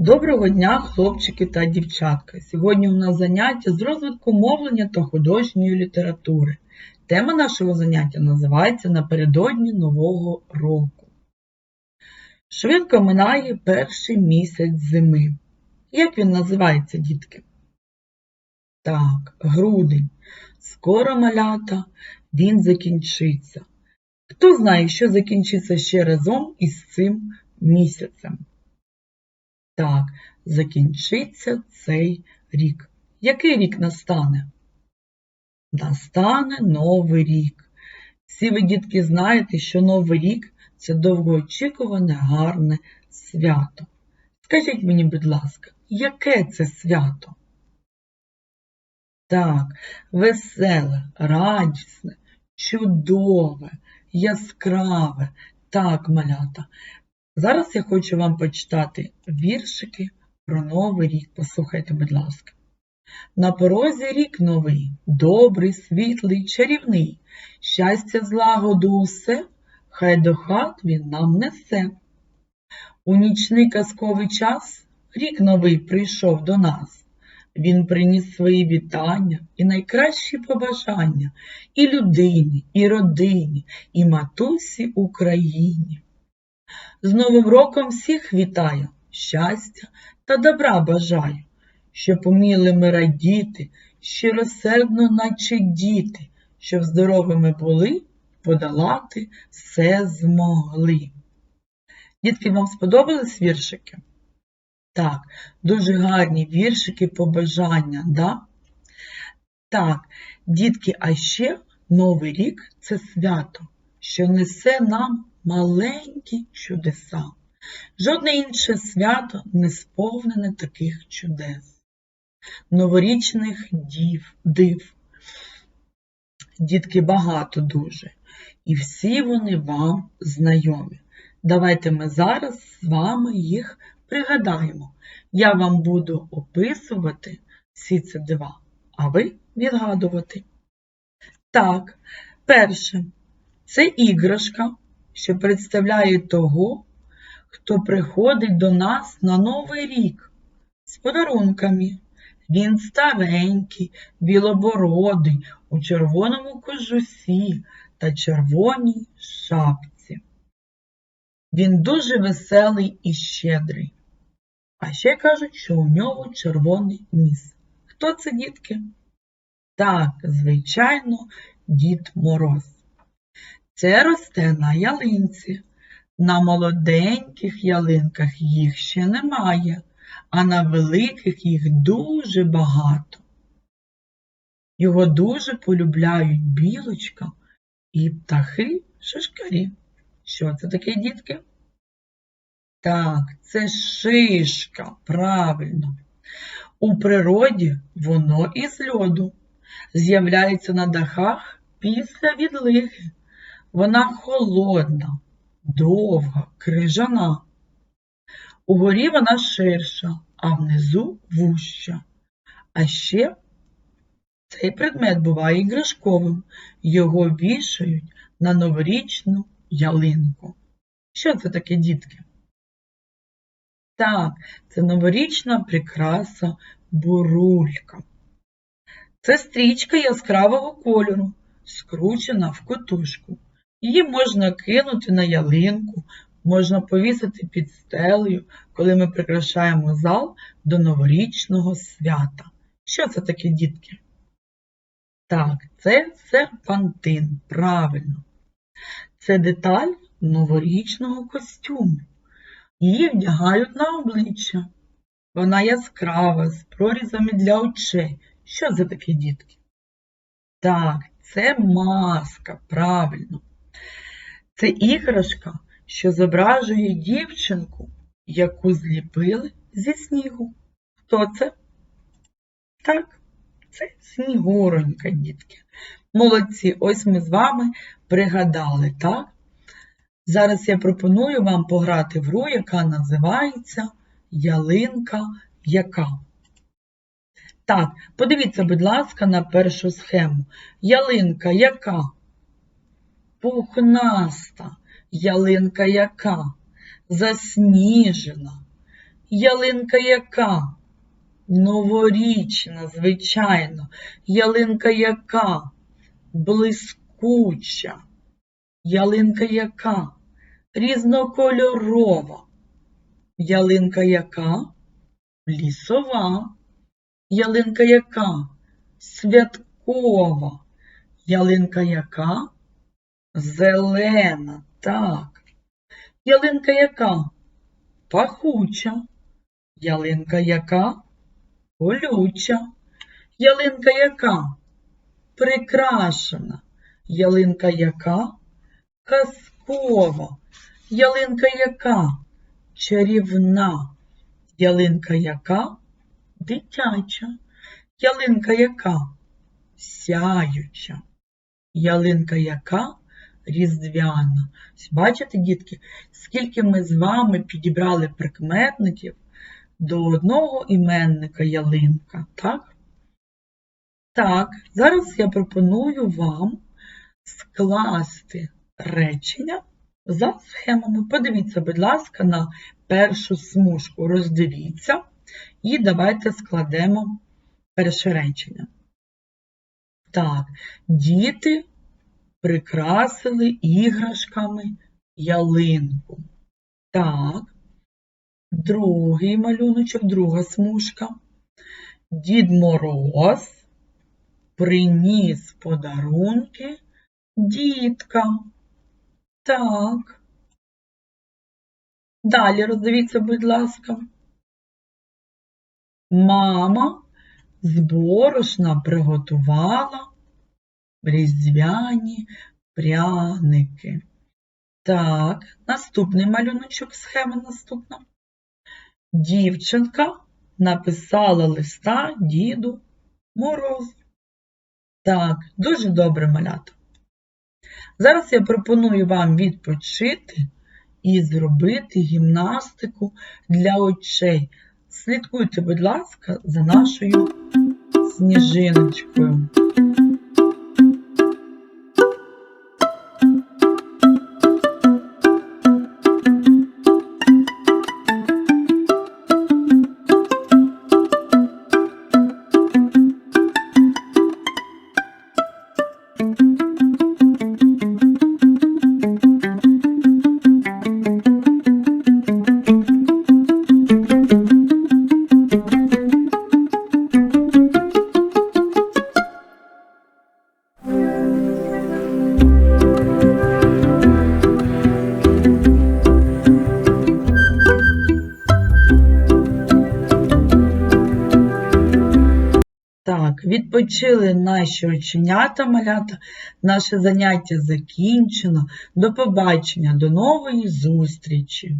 Доброго дня, хлопчики та дівчатка! Сьогодні у нас заняття з розвитку мовлення та художньої літератури. Тема нашого заняття називається Напередодні Нового року. Швидко минає перший місяць зими. Як він називається, дітки? Так, грудень. Скоро малята, він закінчиться. Хто знає, що закінчиться ще разом із цим місяцем? Так, закінчиться цей рік. Який рік настане? Настане Новий рік. Всі ви, дітки, знаєте, що Новий рік це довгоочікуване гарне свято. Скажіть мені, будь ласка, яке це свято? Так, веселе, радісне, чудове, яскраве. Так, малята. Зараз я хочу вам почитати віршики про Новий рік. Послухайте, будь ласка. На порозі рік новий, добрий, світлий, чарівний, щастя, злагоду усе, хай до хат він нам несе. У нічний казковий час рік новий прийшов до нас. Він приніс свої вітання і найкращі побажання і людині, і родині, і матусі Україні. З Новим роком всіх вітаю, щастя та добра бажаю, щоб уміли ми радіти, щиросердно, наче діти, щоб здоровими були, подолати все змогли. Дітки, вам сподобались віршики? Так, дуже гарні віршики побажання, да? Так, дітки, а ще Новий рік це свято, що несе нам маленькі чудеса. Жодне інше свято не сповнене таких чудес, новорічних дів, див. Дітки багато дуже, і всі вони вам знайомі. Давайте ми зараз з вами їх пригадаємо. Я вам буду описувати всі ці дива, а ви відгадувати. Так, перше, це іграшка, що представляє того, хто приходить до нас на Новий рік з подарунками. Він старенький, білобородий, у червоному кожусі та червоній шапці. Він дуже веселий і щедрий. А ще кажуть, що у нього червоний ніс. Хто це, дітки? Так, звичайно, Дід Мороз. Це росте на ялинці. На молоденьких ялинках їх ще немає, а на великих їх дуже багато. Його дуже полюбляють білочка і птахи шишкарі. Що це таке, дітки? Так, це шишка, правильно. У природі воно із льоду з'являється на дахах після відлиги. Вона холодна, довга, крижана. Угорі вона ширша, а внизу вуща. А ще цей предмет буває іграшковим. Його вішають на новорічну ялинку. Що це таке, дітки? Так, це новорічна прикраса бурулька. Це стрічка яскравого кольору, скручена в котушку. Її можна кинути на ялинку, можна повісити під стелею, коли ми прикрашаємо зал до новорічного свята. Що це таке, дітки? Так, це серпантин, правильно. Це деталь новорічного костюму. Її вдягають на обличчя. Вона яскрава, з прорізами для очей. Що це таке, дітки? Так, це маска, правильно. Це іграшка, що зображує дівчинку, яку зліпили зі снігу. Хто це? Так, це снігуронька, дітки. Молодці, ось ми з вами пригадали, так? Зараз я пропоную вам пограти в гру, яка називається Ялинка яка. Так, подивіться, будь ласка, на першу схему. Ялинка яка? Пухнаста. Ялинка яка? Засніжена. Ялинка яка? Новорічна, звичайно. Ялинка яка? Блискуча. Ялинка яка? Різнокольорова. Ялинка яка? Лісова. Ялинка яка? Святкова. Ялинка яка? Зелена. Так. Ялинка яка? Пахуча. Ялинка яка? Колюча. Ялинка яка? Прикрашена. Ялинка яка? Казкова. Ялинка яка? Чарівна. Ялинка яка? Дитяча. Ялинка яка? Сяюча. Ялинка яка? Різдвяна. Бачите, дітки, скільки ми з вами підібрали прикметників до одного іменника ялинка, так? Так, зараз я пропоную вам скласти речення за схемами. Подивіться, будь ласка, на першу смужку, роздивіться і давайте складемо перше речення. Так, діти прикрасили іграшками ялинку. Так, другий малюночок, друга смужка. Дід Мороз приніс подарунки діткам. Так. Далі роздивіться, будь ласка. Мама з борошна приготувала різдвяні пряники. Так, наступний малюночок, схема наступна. Дівчинка написала листа діду Морозу. Так, дуже добре малята. Зараз я пропоную вам відпочити і зробити гімнастику для очей. Слідкуйте, будь ласка, за нашою сніжиночкою. Так, відпочили наші оченята, малята. Наше заняття закінчено. До побачення, до нової зустрічі!